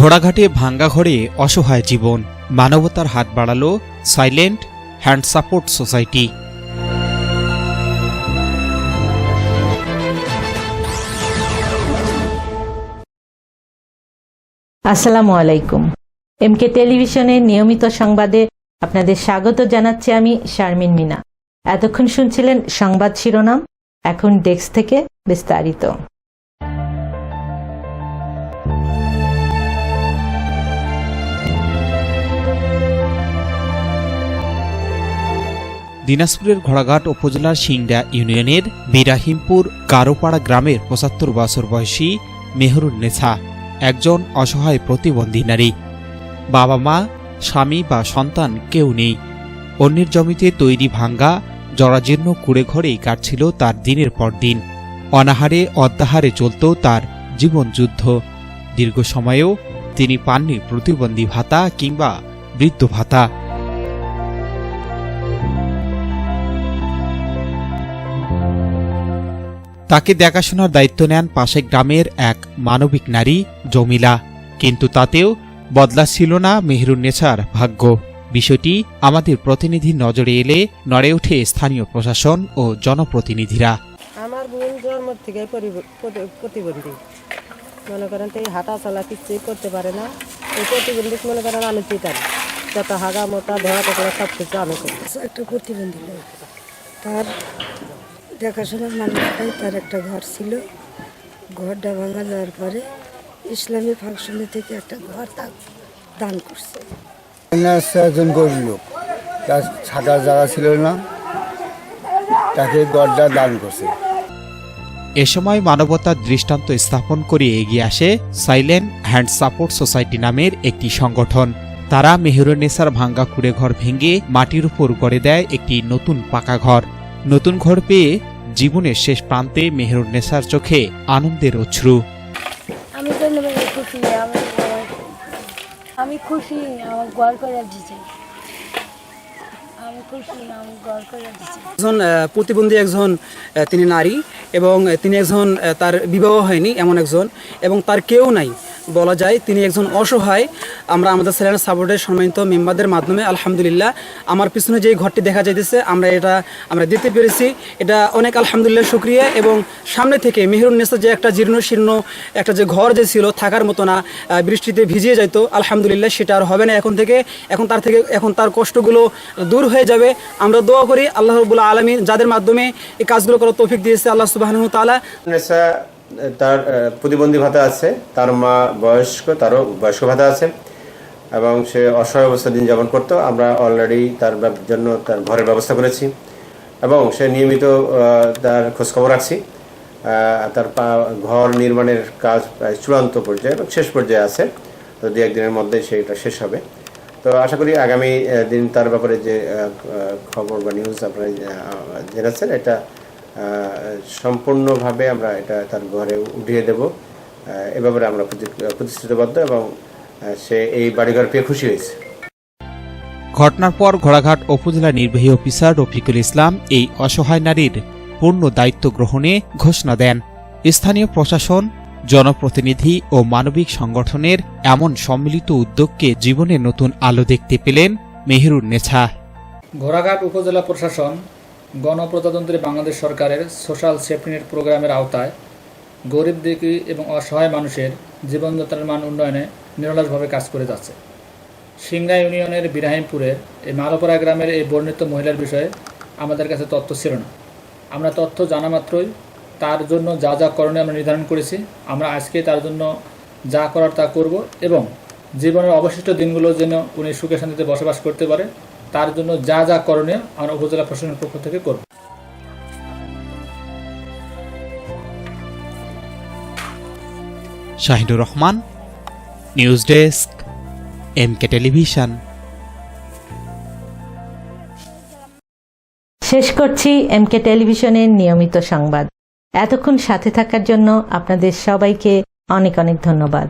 ঘোড়াঘাটে ভাঙ্গা ঘরে অসহায় জীবন। মানবতার হাত বাড়ালো সাইলেন্ট হ্যান্ড সাপোর্ট সোসাইটি। আসসালামু আলাইকুম। এমকে টেলিভিশনের নিয়মিত সংবাদে আপনাদের স্বাগত জানাচ্ছি আমি শারমিন মিনা। এতক্ষণ শুনছিলেন সংবাদ শিরোনাম, এখন ডেস্ক থেকে বিস্তারিত। দিনাজপুরের ঘোড়াঘাট উপজেলার সিংড়া ইউনিয়নের বিরাহিমপুর গারোপাড়া গ্রামের পঁচাত্তর বছর বয়সী মেহরুন নেছা, একজন অসহায় প্রতিবন্ধী নারী। বাবা মা, স্বামী বা সন্তান কেউ নেই। অন্যের জমিতে তৈরি ভাঙ্গা, জরাজীর্ণ কুড়ে ঘরেই কাটছিল তার দিনের পর দিন। অনাহারে অদ্যাহারে চলত তার জীবনযুদ্ধ দীর্ঘ সময়েও তিনি পাননি প্রতিবন্ধী ভাতা কিংবা বৃদ্ধ ভাতা। তাকে দেখাশোনার দায়িত্ব নেন পাশে গ্রামের এক মানবিক নারী জমিলা। কিন্তু তাতেও বদলা ছিল না মেহরুন্নেছার ভাগ্য। বিষয়টি আমাদের প্রতিনিধির নজরে এলে নড়ে ওঠে স্থানীয় প্রশাসন ও জনপ্রতিনিধিরা। আমার বোন জন্ম থেকে প্রতিবন্ধী। মনে করেন এই হাঁটা চলা কিছুই করতে পারে না। এই প্রতিবন্ধী মনে করেন আমি চিতারি যত হাগা মোটা ধোয়া টোকরা সব কিছু আমি করি। একটা প্রতিবন্ধী তার দেখাশোনার মানুষটাই তার একটা ঘর ছিল। ঘরটা ভাঙা যাওয়ার পরে ইসলামী ফাংশনে থেকে একটা ঘর তার দান করছে। একজন গরিব লোক। তার থাকার জায়গা ছিল না তাকে দরজা দান করছে। এ সময় মানবতার দৃষ্টান্ত স্থাপন করে এগিয়ে আসে সাইলেন্ট হ্যান্ড সাপোর্ট সোসাইটি নামের একটি সংগঠন। তারা মেহরুন্নেসার ভাঙ্গা কুড়ে ঘর ভেঙে মাটির উপর গড়ে দেয় একটি নতুন পাকা ঘর। নতুন ঘর পেয়ে জীবনের শেষ প্রান্তে মেহরুন্নেসার চোখে আনন্দের অশ্রু। আমি তো খুশি আমি খুশি আমার করে একজন প্রতিবন্ধী একজন তিনি নারী এবং তিনি একজন তার বিবাহ হয়নি এমন একজন এবং তার কেউ নাই। বলা যায়, তিনি একজন অসহায়। আমরা আমাদের সেলেন সাপোর্টের সম্মানিত মেম্বারদের মাধ্যমে, আলহামদুলিল্লাহ, আমার পিছনে যে ঘরটি দেখা যাইতেছে, আমরা এটা, আমরা দিতে পেরেছি। এটা অনেক আলহামদুলিল্লাহ, শুক্রিয়া। এবং সামনে থেকে মেহরুন্নেসা যে একটা জীর্ণ শীর্ণ, একটা যে ঘর যে ছিল, থাকার মতো না বৃষ্টিতে ভিজিয়ে যাইত, আলহামদুলিল্লাহ, সেটা আর হবে না। এখন থেকে, এখন তার থেকে, এখন তার কষ্টগুলো দূর হয়ে যাবে। আমরা দোয়া করি, আল্লাহ রবুল্লা আলমী যাদের মাধ্যমে এই কাজগুলো করার তৌফিক দিয়েছে, আল্লাহ সুবাহ তালা তার প্রতিবন্ধী ভাতা আছে, তার মা বয়স্ক, তারও বয়স্ক ভাতা আছে, এবং সে অসহায় অবস্থা দিন যাপন করতো। আমরা অলরেডি তার জন্য তার ঘরের ব্যবস্থা করেছি, এবং সে নিয়মিত তার খোঁজখবর রাখছি। তার ঘর নির্মাণের কাজ প্রায় চূড়ান্ত পর্যায়ে এবং শেষ পর্যায়ে আছে। তো দু একদিনের মধ্যে সেটা শেষ হবে। তো আশা করি আগামী দিন তার ব্যাপারে যে খবর বা নিউজ আপনারা জেনেছেন, এটা সম্পূর্ণভাবে আমরা এটা তার ঘরে উঠিয়ে দেব। এ ব্যাপারে আমরা প্রতিশ্রুতিবদ্ধ এবং সে এই বাড়িঘর পেয়ে খুশি হয়েছে। ঘটনার পর ঘোড়াঘাট উপজেলা নির্বাহী অফিসার রফিকুল ইসলাম এই অসহায় নারীর পূর্ণ দায়িত্ব গ্রহণে ঘোষণা দেন। স্থানীয় প্রশাসন জনপ্রতিনিধি ও মানবিক সংগঠনের এমন সম্মিলিত উদ্যোগকে জীবনে নতুন আলো দেখতে পেলেন মেহেরুন নেছা। ঘোড়াঘাট উপজেলা প্রশাসন গণপ্রজাতন্ত্রী বাংলাদেশ সরকারের সোশ্যাল সেফটিনেট প্রোগ্রামের আওতায় গরিব দুঃখী এবং অসহায় মানুষের জীবনযাত্রার মান উন্নয়নে নিরলসভাবে কাজ করে যাচ্ছে। সিংড়া ইউনিয়নের বিরাহিমপুরের এই মালপাড়া গ্রামের এই বর্ণিত মহিলার বিষয়ে আমাদের কাছে তথ্য ছিল না। আমরা তথ্য জানা মাত্রই তার জন্য যা যা করণীয় আমরা নির্ধারণ করেছি। আমরা আজকে তার জন্য যা করার তা করব এবং জীবনের অবশিষ্ট দিনগুলো যেন উনি সুখে শান্তিতে বসবাস করতে পারে। তার জন্য যা যা করণীয় আমরা উপজেলা প্রশাসনের পক্ষ থেকে করব। Shahinur Rahman news desk MK television. শেষ করছি এমকে টেলিভিশনের নিয়মিত সংবাদ। এতক্ষণ সাথে থাকার জন্য আপনাদের সবাইকে অনেক অনেক ধন্যবাদ।